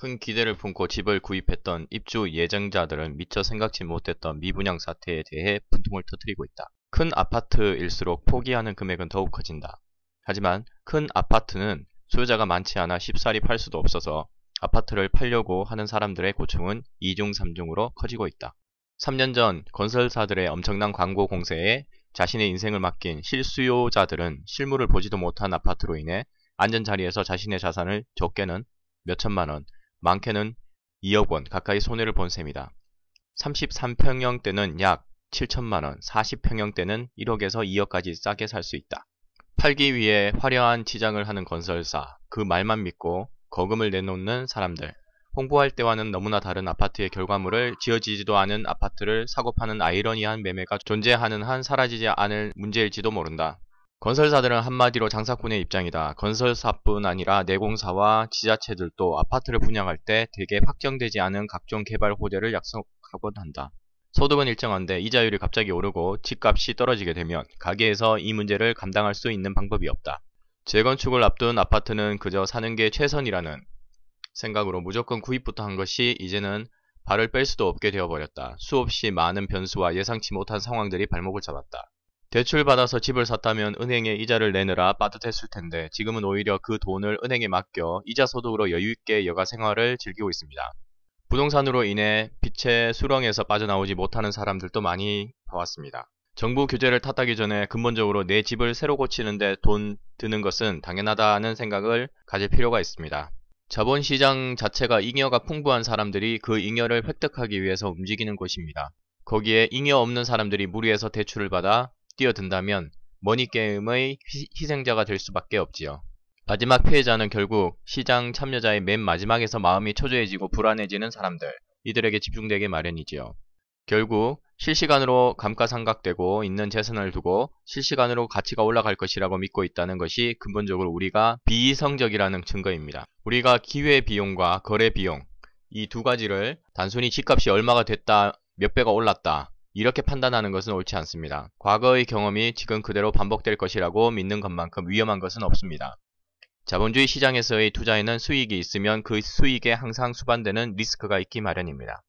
큰 기대를 품고 집을 구입했던 입주 예정자들은 미처 생각지 못했던 미분양 사태에 대해 분통을 터뜨리고 있다. 큰 아파트일수록 포기하는 금액은 더욱 커진다. 하지만 큰 아파트는 소유자가 많지 않아 쉽사리 팔 수도 없어서 아파트를 팔려고 하는 사람들의 고충은 2중 3중으로 커지고 있다. 3년 전 건설사들의 엄청난 광고 공세에 자신의 인생을 맡긴 실수요자들은 실물을 보지도 못한 아파트로 인해 안전 자리에서 자신의 자산을 적게는 몇천만 원, 많게는 2억 원 가까이 손해를 본 셈이다. 33평형대는 약 7천만 원, 40평형대는 1억에서 2억까지 싸게 살 수 있다. 팔기 위해 화려한 치장을 하는 건설사, 그 말만 믿고 거금을 내놓는 사람들, 홍보할 때와는 너무나 다른 아파트의 결과물을 지어지지도 않은 아파트를 사고 파는 아이러니한 매매가 존재하는 한 사라지지 않을 문제일지도 모른다. 건설사들은 한마디로 장사꾼의 입장이다. 건설사뿐 아니라 내공사와 지자체들도 아파트를 분양할 때 대개 확정되지 않은 각종 개발 호재를 약속하곤 한다. 소득은 일정한데 이자율이 갑자기 오르고 집값이 떨어지게 되면 가게에서 이 문제를 감당할 수 있는 방법이 없다. 재건축을 앞둔 아파트는 그저 사는 게 최선이라는 생각으로 무조건 구입부터 한 것이 이제는 발을 뺄 수도 없게 되어버렸다. 수없이 많은 변수와 예상치 못한 상황들이 발목을 잡았다. 대출받아서 집을 샀다면 은행에 이자를 내느라 빠듯했을 텐데 지금은 오히려 그 돈을 은행에 맡겨 이자 소득으로 여유있게 여가 생활을 즐기고 있습니다. 부동산으로 인해 빛의 수렁에서 빠져나오지 못하는 사람들도 많이 봐왔습니다. 정부 규제를 탓하기 전에 근본적으로 내 집을 새로 고치는데 돈 드는 것은 당연하다는 생각을 가질 필요가 있습니다. 자본시장 자체가 잉여가 풍부한 사람들이 그 잉여를 획득하기 위해서 움직이는 곳입니다. 거기에 잉여 없는 사람들이 무리해서 대출을 받아 뛰어든다면 머니게임의 희생자가 될 수밖에 없지요. 마지막 피해자는 결국 시장 참여자의 맨 마지막에서 마음이 초조해지고 불안해지는 사람들, 이들에게 집중되게 마련이지요. 결국 실시간으로 감가상각되고 있는 재산을 두고 실시간으로 가치가 올라갈 것이라고 믿고 있다는 것이 근본적으로 우리가 비이성적이라는 증거입니다. 우리가 기회 비용과 거래 비용 이 두 가지를 단순히 집값이 얼마가 됐다 몇 배가 올랐다 이렇게 판단하는 것은 옳지 않습니다. 과거의 경험이 지금 그대로 반복될 것이라고 믿는 것만큼 위험한 것은 없습니다. 자본주의 시장에서의 투자에는 수익이 있으면 그 수익에 항상 수반되는 리스크가 있기 마련입니다.